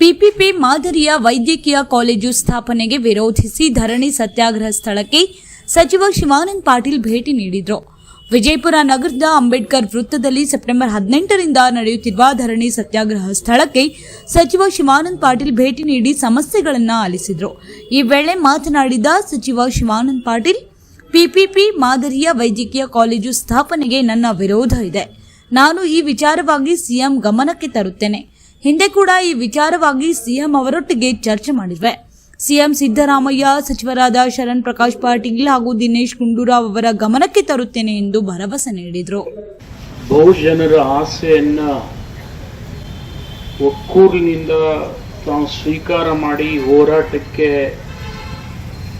PPP ಮಾದರಿಯ ವೈದ್ಯಕೀಯ college ಸ್ಥಾಪನೆಗೆ ವಿರೋಧಿಸಿ ಧರಣಿ ಸತ್ಯಾಗ್ರಹ ಸ್ಥಳಕ್ಕೆ ಸಚಿವ ಶಿವಾನಂದ ಪಾಟೀಲ್ ಭೇಟಿ ನೀಡಿದರು. ವಿಜಯಪುರ ನಗರದ ಅಂಬೇಡ್ಕರ್ ವೃತ್ತದಲ್ಲಿ ಸೆಪ್ಟೆಂಬರ್ ಹದಿನೆಂಟರಿಂದ ನಡೆಯುತ್ತಿರುವ ಧರಣಿ ಸತ್ಯಾಗ್ರಹ ಸ್ಥಳಕ್ಕೆ ಸಚಿವ ಶಿವಾನಂದ ಪಾಟೀಲ್ ಭೇಟಿ ನೀಡಿ ಸಮಸ್ಯೆಗಳನ್ನು ಆಲಿಸಿದರು. ಈ ವೇಳೆ ಮಾತನಾಡಿದ ಸಚಿವ ಶಿವಾನಂದ್ ಪಾಟೀಲ್, ಪಿಪಿಪಿ ಮಾದರಿಯ ವೈದ್ಯಕೀಯ ಕಾಲೇಜು ಸ್ಥಾಪನೆಗೆ ನನ್ನ ವಿರೋಧ ಇದೆ. ನಾನು ಈ ವಿಚಾರವಾಗಿ ಸಿಎಂ ಗಮನಕ್ಕೆ ತರುತ್ತೇನೆ. ಹಿಂದೆ ಕೂಡ ಈ ವಿಚಾರವಾಗಿ ಸಿಎಂ ಅವರೊಟ್ಟಿಗೆ ಚರ್ಚೆ ಮಾಡಿದ್ವೆ. ಸಿಎಂ ಸಿದ್ದರಾಮಯ್ಯ, ಸಚಿವರಾದ ಶರಣ್ ಪ್ರಕಾಶ್ ಪಾಟೀಲ್ ಹಾಗೂ ದಿನೇಶ್ ಗುಂಡೂರಾವ್ ಅವರ ಗಮನಕ್ಕೆ ತರುತ್ತೇನೆ ಎಂದು ಭರವಸೆ ನೀಡಿದರು. ಬಹುಜನರ ಆಸೆಯನ್ನ ಒಕ್ಕೂರಿನಿಂದ ತಾವು ಸ್ವೀಕಾರ ಮಾಡಿ ಹೋರಾಟಕ್ಕೆ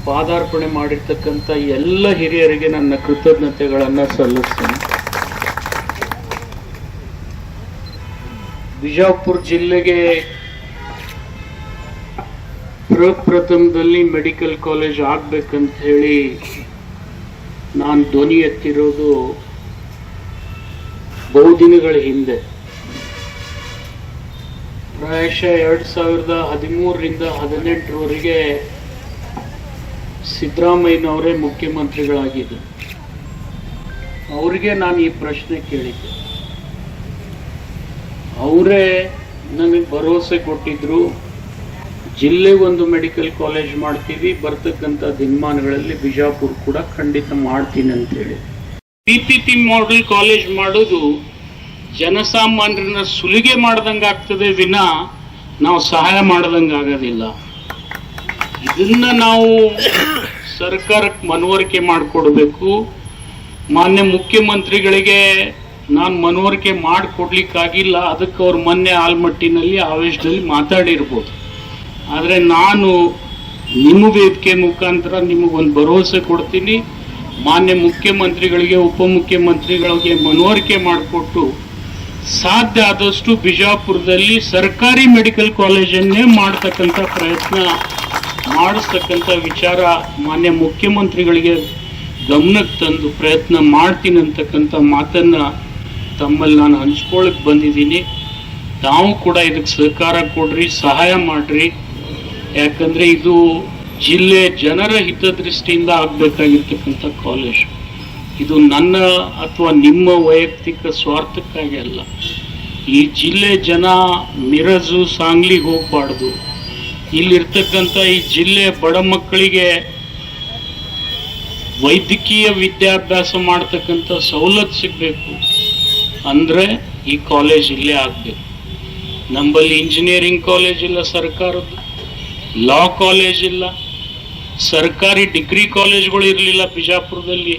ಪಾದಾರ್ಪಣೆ ಮಾಡಿರ್ತಕ್ಕಂಥ ಎಲ್ಲ ಹಿರಿಯರಿಗೆ ನನ್ನ ಕೃತಜ್ಞತೆಗಳನ್ನು ಸಲ್ಲಿಸ್ತೇನೆ. ಬಿಜಾಪುರ ಜಿಲ್ಲೆಗೆ ಪ್ರಪ್ರಥಮದಲ್ಲಿ ಮೆಡಿಕಲ್ ಕಾಲೇಜ್ ಆಗ್ಬೇಕಂತ ಹೇಳಿ ನಾನು ಧ್ವನಿ ಎತ್ತಿರೋದು ಬಹುದಿನಗಳ ಹಿಂದೆ. ಪ್ರಾಯಶಃ ಎರಡು ಸಾವಿರದ ಹದಿಮೂರರಿಂದ ಹದಿನೆಂಟರವರೆಗೆ ಸಿದ್ದರಾಮಯ್ಯನವರೇ ಮುಖ್ಯಮಂತ್ರಿಗಳಾಗಿದ್ದರು. ಅವರಿಗೆ ನಾನು ಈ ಪ್ರಶ್ನೆ ಕೇಳಿದ್ದೆ. ಅವರೇ ನನಗೆ ಭರವಸೆ ಕೊಟ್ಟಿದ್ದರು ಜಿಲ್ಲೆ ಒಂದು ಮೆಡಿಕಲ್ ಕಾಲೇಜ್ ಮಾಡ್ತೀವಿ, ಬರ್ತಕ್ಕಂಥ ದಿನಮಾನಗಳಲ್ಲಿ ಬಿಜಾಪುರ ಕೂಡ ಖಂಡಿತ ಮಾಡ್ತೀನಿ ಅಂತೇಳಿ. P P P model college ಮಾಡೋದು ಜನಸಾಮಾನ್ಯರನ್ನ ಸುಲಿಗೆ ಮಾಡ್ದಂಗೆ ಆಗ್ತದೆ ವಿನ ನಾವು ಸಹಾಯ ಮಾಡ್ದಂಗೆ ಆಗೋದಿಲ್ಲ. ಇದನ್ನ ನಾವು ಸರ್ಕಾರಕ್ಕೆ ಮನವರಿಕೆ ಮಾಡಿಕೊಡ್ಬೇಕು. ಮಾನ್ಯ ಮುಖ್ಯಮಂತ್ರಿಗಳಿಗೆ ನಾನು ಮನವರಿಕೆ ಮಾಡಿಕೊಡ್ಲಿಕ್ಕಾಗಿಲ್ಲ, ಅದಕ್ಕೆ ಅವ್ರು ಮೊನ್ನೆ ಆಲ್ಮಟ್ಟಿನಲ್ಲಿ ಆವೇಶದಲ್ಲಿ ಮಾತಾಡಿರ್ಬೋದು. ಆದರೆ ನಾನು ನಿಮ್ಮ ವೇದಿಕೆ ಮುಖಾಂತರ ನಿಮಗೊಂದು ಭರವಸೆ ಕೊಡ್ತೀನಿ. ಮಾನ್ಯ ಮುಖ್ಯಮಂತ್ರಿಗಳಿಗೆ, ಉಪಮುಖ್ಯಮಂತ್ರಿಗಳಿಗೆ ಮನವರಿಕೆ ಮಾಡಿಕೊಟ್ಟು, ಸಾಧ್ಯ ಆದಷ್ಟು ಬಿಜಾಪುರದಲ್ಲಿ ಸರ್ಕಾರಿ ಮೆಡಿಕಲ್ ಕಾಲೇಜನ್ನೇ ಮಾಡ್ತಕ್ಕಂಥ ಪ್ರಯತ್ನ ಮಾಡಿಸ್ತಕ್ಕಂಥ ವಿಚಾರ ಮಾನ್ಯ ಮುಖ್ಯಮಂತ್ರಿಗಳಿಗೆ ಗಮನಕ್ಕೆ ತಂದು ಪ್ರಯತ್ನ ಮಾಡ್ತೀನಿ ಅಂತಕ್ಕಂಥ ಮಾತನ್ನ ತಮ್ಮಲ್ಲಿ ನಾನು ಹಂಚ್ಕೊಳಕ್ ಬಂದಿದ್ದೀನಿ. ತಾವು ಕೂಡ ಇದಕ್ಕೆ ಸಹಕಾರ ಕೊಡ್ರಿ, ಸಹಾಯ ಮಾಡ್ರಿ. ಯಾಕಂದ್ರೆ ಇದು ಜಿಲ್ಲೆ ಜನರ ಹಿತದೃಷ್ಟಿಯಿಂದ ಆಗ್ಬೇಕಾಗಿರ್ತಕ್ಕಂಥ ಕಾಲೇಜ್ ಇದು ನನ್ನ ಅಥವಾ ನಿಮ್ಮ ವೈಯಕ್ತಿಕ ಸ್ವಾರ್ಥಕ್ಕಾಗಿ ಅಲ್ಲ. ಈ ಜಿಲ್ಲೆ ಜನ ಮಿರಜು ಸಾಂಗ್ಲಿಗೆ ಹೋಗಬಾರ್ದು. ಇಲ್ಲಿರ್ತಕ್ಕಂಥ ಈ ಜಿಲ್ಲೆ ಬಡ ಮಕ್ಕಳಿಗೆ ವೈದ್ಯಕೀಯ ವಿದ್ಯಾಭ್ಯಾಸ ಮಾಡ್ತಕ್ಕಂಥ ಸವಲತ್ತು ಸಿಗಬೇಕು. ಅಂದ್ರೆ ಈ ಕಾಲೇಜ್ ಇಲ್ಲೇ ಆಗಬೇಕು. ನಮ್ಮಲ್ಲಿ ಇಂಜಿನಿಯರಿಂಗ್ ಕಾಲೇಜ್ ಇಲ್ಲ ಸರ್ಕಾರದ್ದು. ಲಾ ಕಾಲೇಜ್ ಇಲ್ಲ. ಸರ್ಕಾರಿ ಡಿಗ್ರಿ ಕಾಲೇಜ್ಗಳು ಇರಲಿಲ್ಲ ಬಿಜಾಪುರದಲ್ಲಿ.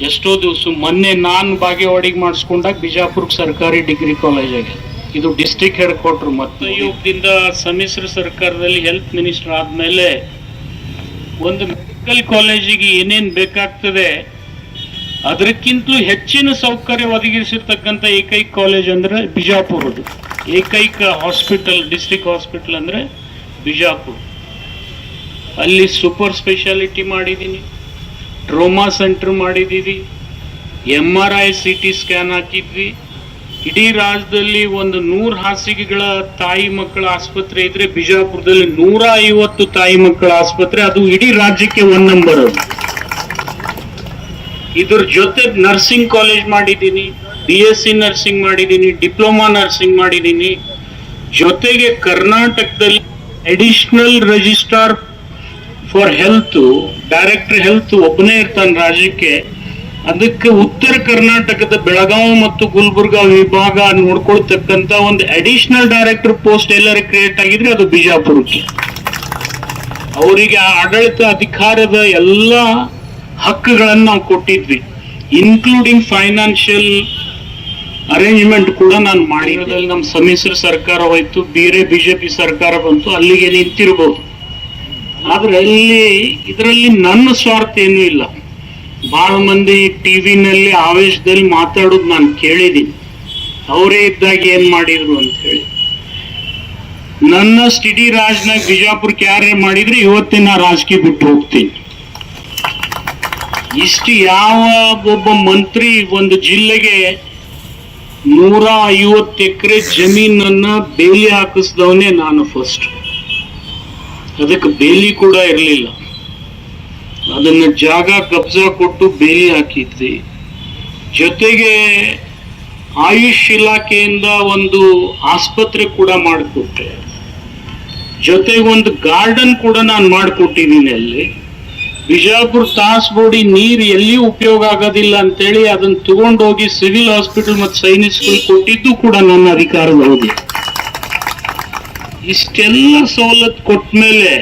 ಎಷ್ಟೋ ದಿವಸ, ಮೊನ್ನೆ ನಾನು ಬಾಗೇವಾಡಿಗೆ ಮಾಡಿಸ್ಕೊಂಡಾಗ ಬಿಜಾಪುರಕ್ಕೆ ಸರ್ಕಾರಿ ಡಿಗ್ರಿ ಕಾಲೇಜ್ ಆಗಿದೆ. ಇದು ಡಿಸ್ಟಿಕ್ ಹೆಡ್ ಕ್ವಾರ್ಟರ್ ಮತ್ತು ಯುಗದಿಂದ ಸಮ್ಮಿಶ್ರ ಸರ್ಕಾರದಲ್ಲಿ ಹೆಲ್ತ್ ಮಿನಿಸ್ಟರ್ ಆದಮೇಲೆ ಒಂದು ಮೆಡಿಕಲ್ ಕಾಲೇಜಿಗೆ ಏನೇನು ಬೇಕಾಗ್ತದೆ ಅದಕ್ಕಿಂತಲೂ ಹೆಚ್ಚಿನ ಸೌಕರ್ಯ ಒದಗಿಸಿರ್ತಕ್ಕಂಥ ಏಕೈಕ ಕಾಲೇಜ್ ಅಂದ್ರೆ ಬಿಜಾಪುರದು ಏಕೈಕ ಹಾಸ್ಪಿಟಲ್ ಡಿಸ್ಟ್ರಿಕ್ಟ್ ಹಾಸ್ಪಿಟಲ್ ಅಂದ್ರೆ ಬಿಜಾಪುರ. ಅಲ್ಲಿ ಸೂಪರ್ ಸ್ಪೆಷಾಲಿಟಿ ಮಾಡಿದ್ದೀನಿ. ಟ್ರೋಮಾ ಸೆಂಟರ್ ಮಾಡಿದ್ದೀವಿ. M R I C T scan ಹಾಕಿದ್ವಿ. ಇಡೀ ರಾಜ್ಯದಲ್ಲಿ ಒಂದು ನೂರು ಹಾಸಿಗೆಗಳ ತಾಯಿ ಮಕ್ಕಳ ಆಸ್ಪತ್ರೆ ಇದ್ರೆ ಬಿಜಾಪುರದಲ್ಲಿ ನೂರ ಐವತ್ತು ತಾಯಿ ಮಕ್ಕಳ ಆಸ್ಪತ್ರೆ, ಅದು ಇಡೀ ರಾಜ್ಯಕ್ಕೆ ಒನ್ ನಂಬರ್ ಅದು. ಇದ್ರ ಜೊತೆ ನರ್ಸಿಂಗ್ ಕಾಲೇಜ್ ಮಾಡಿದ್ದೀನಿ ಬಿ ಎಸ್ ಸಿ ನರ್ಸಿಂಗ್ ಮಾಡಿದ್ದೀನಿ ಡಿಪ್ಲೊಮಾ ನರ್ಸಿಂಗ್ ಮಾಡಿದ್ದೀನಿ. ಜೊತೆಗೆ ಕರ್ನಾಟಕದಲ್ಲಿ additional registrar for health director health ಒಬ್ಬನೇ ಇರ್ತಾನೆ ರಾಜ್ಯಕ್ಕೆ. ಅದಕ್ಕೆ ಉತ್ತರ ಕರ್ನಾಟಕದ ಬೆಳಗಾವಿ ಮತ್ತು ಗುಲ್ಬರ್ಗ ವಿಭಾಗ ನೋಡ್ಕೊಳ್ತಕ್ಕಂತ ಒಂದು ಅಡಿಷನಲ್ ಡೈರೆಕ್ಟರ್ ಪೋಸ್ಟ್ ಎಲ್ಲರೂ ಕ್ರಿಯೇಟ್ ಆಗಿದ್ರೆ ಅದು ಬಿಜಾಪುರಕ್ಕೆ. ಅವರಿಗೆ ಆಡಳಿತ ಅಧಿಕಾರದ ಎಲ್ಲ ಹಕ್ಕುಗಳನ್ನು ನಾವು ಕೊಟ್ಟಿದ್ವಿ ಇನ್ಕ್ಲೂಡಿಂಗ್ ಫೈನಾನ್ಷಿಯಲ್ ಅರೇಂಜ್ಮೆಂಟ್ ಕೂಡ ನಾನು ಮಾಡಿರೋದ್ರಲ್ಲಿ ನಮ್ಮ ಸಮ್ಮಿಶ್ರ ಸರ್ಕಾರ ಹೋಯ್ತು, ಬೇರೆ ಬಿಜೆಪಿ ಸರ್ಕಾರ ಬಂತು, ಅಲ್ಲಿಗೆ ನಿಂತಿರ್ಬೋದು. ಆದ್ರೆ ಅಲ್ಲಿ ಇದರಲ್ಲಿ ನನ್ನ ಸ್ವಾರ್ಥ ಏನೂ ಇಲ್ಲ. ಬಹಳ ಮಂದಿ ಟಿವಿನಲ್ಲಿ ಆವೇಶದಲ್ಲಿ ಮಾತಾಡೋದು ನಾನು ಕೇಳಿದ್ದೀನಿ ಅವರೇ ಇದ್ದಾಗ ಏನ್ ಮಾಡಿದ್ರು ಅಂತ ಹೇಳಿ. ನನ್ನ ಸ್ಟಿಡಿ ರಾಜ್ನಾಗ ಬಿಜಾಪುರಕ್ಕೆ ಯಾರೇ ಮಾಡಿದ್ರೆ ಇವತ್ತಿನ ರಾಜಕೀಯ ಬಿಟ್ಟು ಹೋಗ್ತೀನಿ. ಇಷ್ಟು ಯಾವ ಒಬ್ಬ ಮಂತ್ರಿ ಒಂದು ಜಿಲ್ಲೆಗೆ ನೂರ ಐವತ್ತು ಎಕರೆ ಜಮೀನನ್ನ ಬೇಲಿ ಹಾಕಿಸ್ದವನೇ ನಾನು ಫಸ್ಟ್ ಅದಕ್ಕೆ ಬೇಲಿ ಕೂಡ ಇರಲಿಲ್ಲ. ಅದನ್ನ ಜಾಗ ಕಬ್ಜಾ ಕೊಟ್ಟು ಬೇಲಿ ಹಾಕಿದ್ವಿ. ಜೊತೆಗೆ ಆಯುಷ್ ಇಲಾಖೆಯಿಂದ ಒಂದು ಆಸ್ಪತ್ರೆ ಕೂಡ ಮಾಡಿಕೊಟ್ಟೆ. ಜೊತೆಗೆ ಒಂದು ಗಾರ್ಡನ್ ಕೂಡ ನಾನು ಮಾಡಿಕೊಟ್ಟಿದ್ದೀನಿ ಅಲ್ಲಿ. ಬಿಜಾಪುರ ತಾಸ್ ಬೋಡಿ ನೀರು ಎಲ್ಲಿಯೂ ಉಪಯೋಗ ಆಗೋದಿಲ್ಲ ಅಂತೇಳಿ ಅದನ್ನ ತಗೊಂಡೋಗಿ ಸಿವಿಲ್ ಹಾಸ್ಪಿಟಲ್ ಮತ್ತು ಸೈನಿಕ್ ಸ್ಕೂಲ್ ಕೊಟ್ಟಿದ್ದು ಕೂಡ ನನ್ನ ಅಧಿಕಾರದ ಅವಧಿ ಇಷ್ಟೆಲ್ಲ ಸವಲತ್ತು ಕೊಟ್ಟ ಮೇಲೆ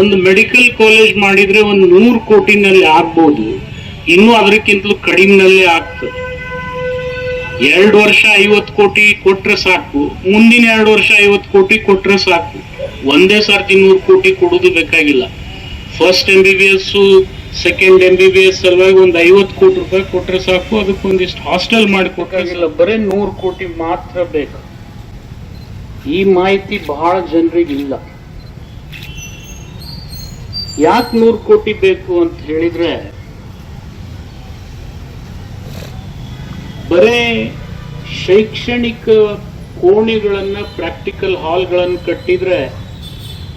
ಒಂದು ಮೆಡಿಕಲ್ ಕಾಲೇಜ್ ಮಾಡಿದ್ರೆ ಒಂದು ನೂರು ಕೋಟಿನಲ್ಲಿ ಆಗ್ಬೋದು. ಇನ್ನೂ ಅದಕ್ಕಿಂತಲೂ ಕಡಿಮೆನಲ್ಲೇ ಆಗ್ತದೆ. ಎರಡು ವರ್ಷ ಐವತ್ತು ಕೋಟಿ ಕೊಟ್ರೆ ಸಾಕು. ಮುಂದಿನ ಎರಡು ವರ್ಷ ಐವತ್ತು ಕೋಟಿ ಕೊಟ್ರೆ ಸಾಕು. ಒಂದೇ ಸರ್ತಿ ನೂರು ಕೋಟಿ ಕೊಡೋದು ಬೇಕಾಗಿಲ್ಲ. First M B B S second M B B S ಸಲುವಾಗಿ ಒಂದು ಐವತ್ತು ಕೋಟಿ ರೂಪಾಯಿ ಕೊಟ್ಟರೆ ಸಾಕು. ಅದಕ್ಕೆ ಒಂದಿಷ್ಟು ಹಾಸ್ಟೆಲ್ ಮಾಡಿ ಕೊಟ್ಟಾಗಿಲ್ಲ ಬರೀ ನೂರು ಕೋಟಿ ಮಾತ್ರ ಬೇಕು. ಈ ಮಾಹಿತಿ ಬಹಳ ಜನರಿಗೆ ಇಲ್ಲ ಯಾಕೆ ನೂರು ಕೋಟಿ ಬೇಕು ಅಂತ ಹೇಳಿದ್ರೆ, ಬರೇ ಶೈಕ್ಷಣಿಕ ಕೋಣೆಗಳನ್ನ ಪ್ರಾಕ್ಟಿಕಲ್ ಹಾಲ್ಗಳನ್ನು ಕಟ್ಟಿದ್ರೆ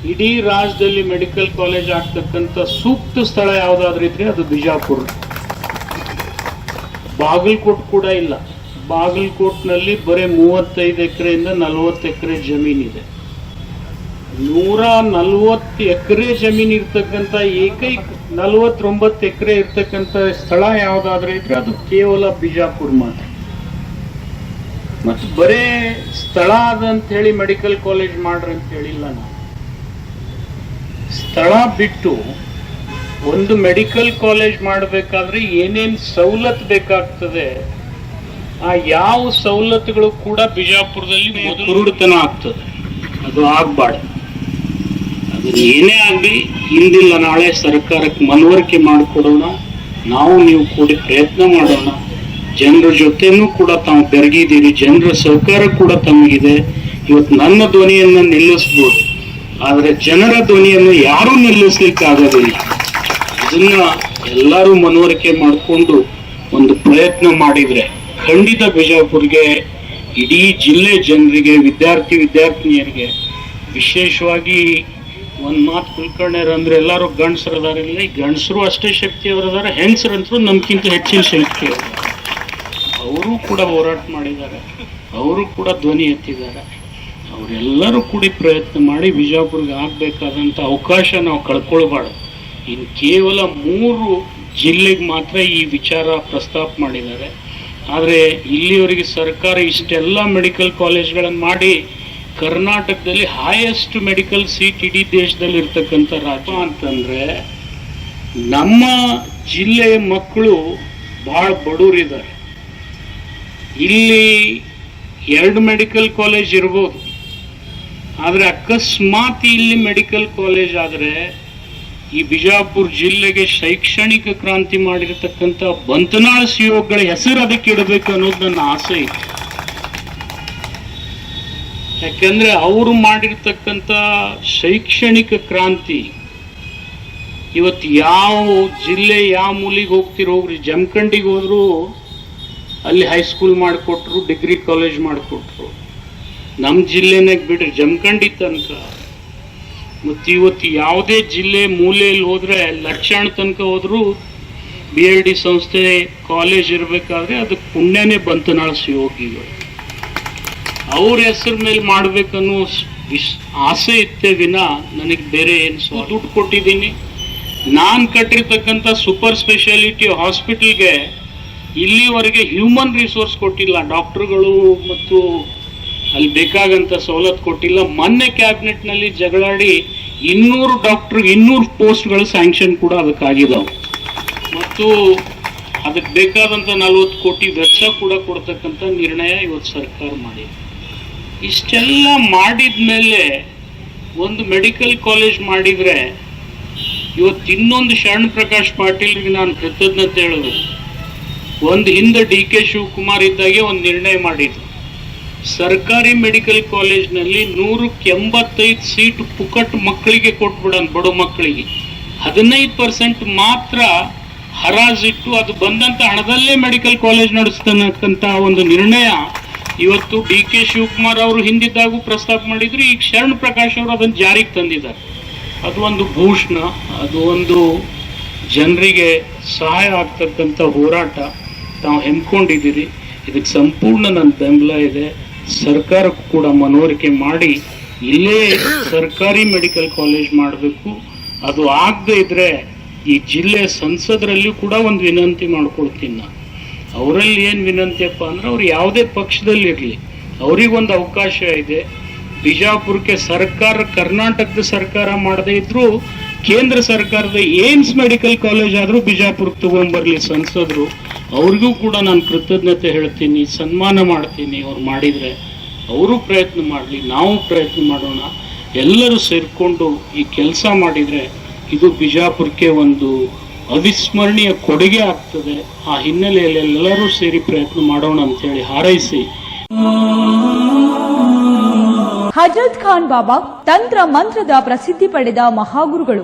ಇಡೀ ರಾಜ್ಯದಲ್ಲಿ ಮೆಡಿಕಲ್ ಕಾಲೇಜ್ ಆಗ್ತಕ್ಕಂಥ ಸೂಕ್ತ ಸ್ಥಳ ಯಾವುದಾದ್ರೂ ಇದ್ರೆ ಅದು ಬಿಜಾಪುರ. ಬಾಗಲಕೋಟ್ ಕೂಡ ಇಲ್ಲ. ಬಾಗಲಕೋಟ್ನಲ್ಲಿ ಬರೀ ಮೂವತ್ತೈದು ಎಕರೆಯಿಂದ ನಲವತ್ತು ಎಕರೆ ಜಮೀನಿದೆ ನೂರ ನಲ್ವತ್ತು ಎಕರೆ ಜಮೀನು ಇರ್ತಕ್ಕಂಥ ಏಕೈಕ ನಲವತ್ತೊಂಬತ್ತು ಎಕರೆ ಇರ್ತಕ್ಕಂಥ ಸ್ಥಳ ಯಾವುದಾದ್ರೂ ಇದ್ರೆ ಅದು ಕೇವಲ ಬಿಜಾಪುರ ಮಾತ್ರ. ಮತ್ತು ಬರೇ ಸ್ಥಳ ಅದಂತ ಹೇಳಿ ಮೆಡಿಕಲ್ ಕಾಲೇಜ್ ಮಾಡ್ರಿ ಅಂತ ಹೇಳಿಲ್ಲ ನಾನು. ಸ್ಥಳ ಬಿಟ್ಟು ಒಂದು ಮೆಡಿಕಲ್ ಕಾಲೇಜ್ ಮಾಡಬೇಕಾದ್ರೆ ಏನೇನ್ ಸವಲತ್ತು ಬೇಕಾಗ್ತದೆ ಆ ಯಾವ ಸವಲತ್ತುಗಳು ಕೂಡ ಬಿಜಾಪುರದಲ್ಲಿ ಕುರುಡುತನ ಆಗ್ತದೆ. ಅದು ಆಗ್ಬಾರ್ದು. ಅದು ಏನೇ ಆಗಲಿ ಹಿಂದಿಲ್ಲ ನಾಳೆ ಸರ್ಕಾರಕ್ಕೆ ಮನವರಿಕೆ ಮಾಡಿಕೊಡೋಣ ನಾವು ನೀವು ಕೂಡಿ ಪ್ರಯತ್ನ ಮಾಡೋಣ. ಜನರ ಜೊತೆನೂ ಕೂಡ ತಾವು ಬೆರಗಿದ್ದೀರಿ ಜನರ ಸಹಕಾರ ಕೂಡ ತಮಗಿದೆ. ಇವತ್ತು ನನ್ನ ಧ್ವನಿಯನ್ನ ನಿಲ್ಲಿಸ್ಬೋದು. ಆದರೆ ಜನರ ಧ್ವನಿಯನ್ನು ಯಾರೂ ನಿಲ್ಲಿಸ್ಲಿಕ್ಕೆ ಆಗೋದಿಲ್ಲ ಇದನ್ನ ಎಲ್ಲರೂ ಮನವರಿಕೆ ಮಾಡಿಕೊಂಡು ಒಂದು ಪ್ರಯತ್ನ ಮಾಡಿದ್ರೆ ಖಂಡಿತ ಬಿಜಾಪುರ್ಗೆ, ಇಡೀ ಜಿಲ್ಲೆ ಜನರಿಗೆ, ವಿದ್ಯಾರ್ಥಿ ವಿದ್ಯಾರ್ಥಿನಿಯರಿಗೆ ವಿಶೇಷವಾಗಿ ಒಂದು ಮಾತು ಕುಲ್ಕರ್ಣ್ಯರು ಅಂದ್ರೆ ಎಲ್ಲರೂ ಗಂಡಸರು ಅದಾರಿಲ್ಲ ಈ ಗಂಡಸರು ಅಷ್ಟೇ ಶಕ್ತಿಯವರು ಅದಾರ ಹೆಂಗಸರಂತರೂ ನಮ್ಗಿಂತ ಹೆಚ್ಚಿನ ಶಕ್ತಿ ಅವರು ಕೂಡ ಹೋರಾಟ ಮಾಡಿದ್ದಾರೆ, ಅವರು ಕೂಡ ಧ್ವನಿ ಎತ್ತಿದ್ದಾರೆ. ಅವರೆಲ್ಲರೂ ಕೂಡಿ ಪ್ರಯತ್ನ ಮಾಡಿ ಬಿಜಾಪುರ್ಗೆ ಆಗಬೇಕಾದಂಥ ಅವಕಾಶ ನಾವು ಕಳ್ಕೊಳ್ಬಾರ್ದು. ಇನ್ನು ಕೇವಲ ಮೂರು ಜಿಲ್ಲೆಗೆ ಮಾತ್ರ ಈ ವಿಚಾರ ಪ್ರಸ್ತಾಪ ಮಾಡಿದ್ದಾರೆ. ಆದರೆ ಇಲ್ಲಿವರೆಗೆ ಸರ್ಕಾರ ಇಷ್ಟೆಲ್ಲ ಮೆಡಿಕಲ್ ಕಾಲೇಜ್ಗಳನ್ನು ಮಾಡಿ ಕರ್ನಾಟಕದಲ್ಲಿ ಹೈಯೆಸ್ಟ್ ಮೆಡಿಕಲ್ ಸೀಟ್ ಇಡೀ ದೇಶದಲ್ಲಿ ಇರ್ತಕ್ಕಂಥ ರಾಜ್ಯ ಅಂತಂದರೆ ನಮ್ಮ ಜಿಲ್ಲೆಯ ಮಕ್ಕಳು ಭಾಳ ಬಡವರಿದ್ದಾರೆ. ಇಲ್ಲಿ ಎರಡು ಮೆಡಿಕಲ್ ಕಾಲೇಜ್ ಇರ್ಬೋದು. ಆದರೆ ಅಕಸ್ಮಾತ್ ಇಲ್ಲಿ ಮೆಡಿಕಲ್ ಕಾಲೇಜ್ ಆದರೆ ಈ ಬಿಜಾಪುರ ಜಿಲ್ಲೆಗೆ ಶೈಕ್ಷಣಿಕ ಕ್ರಾಂತಿ ಮಾಡಿರತಕ್ಕಂಥ ಬಂತನಾಳ ಸಿಯೋಗಳ ಹೆಸರು ಅದಕ್ಕೆ ಇಡಬೇಕು ಅನ್ನೋದು ನನ್ನ ಆಸೆ ಇತ್ತು ಯಾಕಂದ್ರೆ ಅವರು ಮಾಡಿರ್ತಕ್ಕಂಥ ಶೈಕ್ಷಣಿಕ ಕ್ರಾಂತಿ ಇವತ್ತು ಯಾವ ಜಿಲ್ಲೆ, ಯಾವ ಮೂಲಿಗೆ ಹೋಗ್ತಿರೋ ಹೋಗ್ರಿ ಜಮಖಂಡಿಗೆ ಹೋದ್ರು, ಅಲ್ಲಿ ಹೈಸ್ಕೂಲ್ ಮಾಡಿಕೊಟ್ರು, ಡಿಗ್ರಿ ಕಾಲೇಜ್ ಮಾಡಿಕೊಟ್ರು. ನಮ್ಮ ಜಿಲ್ಲೆನಾಗ ಬಿಡ್ರಿ ಜಮಖಂಡಿ ತನಕ. ಮತ್ತು ಇವತ್ತು ಯಾವುದೇ ಜಿಲ್ಲೆ ಮೂಲೆಯಲ್ಲಿ ಹೋದರೆ ಲಕ್ಷಾಣ ತನಕ ಹೋದರೂ ಬಿ ಎಲ್ ಡಿ ಸಂಸ್ಥೆ ಕಾಲೇಜ್ ಇರಬೇಕಾದ್ರೆ ಅದಕ್ಕೆ ಪುಣ್ಯನೇ ಬಂತು ನಾಳೆ ಯೋಗಿಗಳು ಅವ್ರ ಹೆಸರು ಮೇಲೆ ಮಾಡಬೇಕನ್ನೋ ಆಸೆ ಇತ್ತೆ ವಿನ ನನಗೆ ಬೇರೆ ಏನು ಸೊ ದುಡ್ಡು ಕೊಟ್ಟಿದ್ದೀನಿ. ನಾನು ಕಟ್ಟಿರ್ತಕ್ಕಂಥ ಸೂಪರ್ ಸ್ಪೆಷಾಲಿಟಿ ಹಾಸ್ಪಿಟಲ್ಗೆ ಇಲ್ಲಿವರೆಗೆ ಹ್ಯೂಮನ್ ರಿಸೋರ್ಸ್ ಕೊಟ್ಟಿಲ್ಲ. ಡಾಕ್ಟ್ರುಗಳು ಮತ್ತು ಅಲ್ಲಿ ಬೇಕಾಗಂತ ಸವಲತ್ತು ಕೊಟ್ಟಿಲ್ಲ. ಮೊನ್ನೆ ಕ್ಯಾಬಿನೆಟ್ನಲ್ಲಿ ಜಗಳಾಡಿ ಇನ್ನೂರು ಡಾಕ್ಟರ್, ಇನ್ನೂರು ಪೋಸ್ಟ್ಗಳು ಸ್ಯಾಂಕ್ಷನ್ ಕೂಡ ಅದಕ್ಕಾಗಿದ್ದಾವೆ ಮತ್ತು ಅದಕ್ಕೆ ಬೇಕಾದಂಥ ನಲವತ್ತು ಕೋಟಿ ವೆಚ್ಚ ಕೂಡ ಕೊಡ್ತಕ್ಕಂಥ ನಿರ್ಣಯ ಇವತ್ತು ಸರ್ಕಾರ ಮಾಡಿದೆ. ಇಷ್ಟೆಲ್ಲ ಮಾಡಿದ ಮೇಲೆ ಒಂದು ಮೆಡಿಕಲ್ ಕಾಲೇಜ್ ಮಾಡಿದರೆ ಇವತ್ತು ಇನ್ನೊಂದು ಶರಣ್ ಪ್ರಕಾಶ್ ಪಾಟೀಲ್ಗೆ ನಾನು ಕೃತಜ್ಞತೆ ಹೇಳಬೇಕು ಒಂದು ಹಿಂದೆ ಡಿ ಕೆ ಶಿವಕುಮಾರ್ ಇದ್ದಾಗೆ ಒಂದು ನಿರ್ಣಯ ಮಾಡಿದ್ರು. ಸರ್ಕಾರಿ ಮೆಡಿಕಲ್ ಕಾಲೇಜ್ನಲ್ಲಿ ನೂರಕ್ಕೆ ಎಂಬತ್ತೈದು ಸೀಟ್ ಪುಕಟ್ ಮಕ್ಕಳಿಗೆ ಕೊಟ್ಬಿಡೋಣ ಬಡ ಮಕ್ಕಳಿಗೆ. ಹದಿನೈದು ಪರ್ಸೆಂಟ್ ಮಾತ್ರ ಹರಾಜಿಟ್ಟು ಅದು ಬಂದಂತ ಹಣದಲ್ಲೇ ಮೆಡಿಕಲ್ ಕಾಲೇಜ್ ನಡೆಸ್ತಕ್ಕಂಥ ಒಂದು ನಿರ್ಣಯ. ಇವತ್ತು ಡಿ ಕೆ ಶಿವಕುಮಾರ್ ಅವರು ಹಿಂದಿದ್ದಾಗೂ ಪ್ರಸ್ತಾಪ ಮಾಡಿದ್ರು, ಈಗ ಶರಣ್ ಪ್ರಕಾಶ್ ಅವರು ಅದನ್ನು ಜಾರಿಗೆ ತಂದಿದ್ದಾರೆ. ಅದು ಒಂದು ಭೂಷಣ, ಅದು ಒಂದು ಜನರಿಗೆ ಸಹಾಯ ಆಗ್ತಕ್ಕಂಥ ಹೋರಾಟ. ತಾವು ಹೆಮ್ಕೊಂಡಿದ್ದೀರಿ. ಇದಕ್ಕೆ ಸಂಪೂರ್ಣ ನನ್ನ ಬೆಂಬಲ ಇದೆ. ಸರ್ಕಾರಕ್ಕೂ ಕೂಡ ಮನವರಿಕೆ ಮಾಡಿ ಇಲ್ಲೇ ಸರ್ಕಾರಿ ಮೆಡಿಕಲ್ ಕಾಲೇಜ್ ಮಾಡಬೇಕು. ಅದು ಆಗದೆ ಇದ್ರೆ ಈ ಜಿಲ್ಲೆ ಸಂಸದರಲ್ಲಿ ಕೂಡ ಒಂದು ವಿನಂತಿ ಮಾಡ್ಕೊಳ್ತೀನಿ ನಾನು. ಅವರಲ್ಲಿ ಏನು ವಿನಂತಿಯಪ್ಪ ಅಂದ್ರೆ ಅವ್ರು ಯಾವುದೇ ಪಕ್ಷದಲ್ಲಿರಲಿ ಅವರಿಗೊಂದು ಅವಕಾಶ ಇದೆ. ಬಿಜಾಪುರಕ್ಕೆ ಸರ್ಕಾರ, ಕರ್ನಾಟಕದ ಸರ್ಕಾರ ಮಾಡದೇ ಇದ್ರು, ಕೇಂದ್ರ ಸರ್ಕಾರದ ಏಮ್ಸ್ ಮೆಡಿಕಲ್ ಕಾಲೇಜ್ ಆದರೂ ಬಿಜಾಪುರಕ್ಕೆ ತಗೊಂಬರ್ಲಿ ಸಂಸದರು. ಅವ್ರಿಗೂ ಕೂಡ ನಾನು ಕೃತಜ್ಞತೆ ಹೇಳ್ತೀನಿ, ಸನ್ಮಾನ ಮಾಡ್ತೀನಿ. ಅವ್ರು ಮಾಡಿದರೆ ಅವರು ಪ್ರಯತ್ನ ಮಾಡಲಿ, ನಾವು ಪ್ರಯತ್ನ ಮಾಡೋಣ. ಎಲ್ಲರೂ ಸೇರಿಕೊಂಡು ಈ ಕೆಲಸ ಮಾಡಿದರೆ ಇದು ಬಿಜಾಪುರಕ್ಕೆ ಒಂದು ಅವಿಸ್ಮರಣೀಯ ಕೊಡುಗೆ ಆಗ್ತದೆ. ಆ ಹಿನ್ನೆಲೆಯಲ್ಲಿ ಎಲ್ಲರೂ ಸೇರಿ ಪ್ರಯತ್ನ ಮಾಡೋಣ ಅಂತೇಳಿ ಹಾರೈಸಿ. ಹಜರತ್ ಖಾನ್ ಬಾಬಾ ತಂತ್ರ ಮಂತ್ರದ ಪ್ರಸಿದ್ಧಿ ಪಡೆದ ಮಹಾಗುರುಗಳು.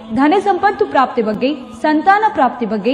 ಧನ ಸಂಪತ್ತು ಪ್ರಾಪ್ತಿ ಬಗ್ಗೆ ಸಂತಾನ ಪ್ರಾಪ್ತಿ ಬಗ್ಗೆ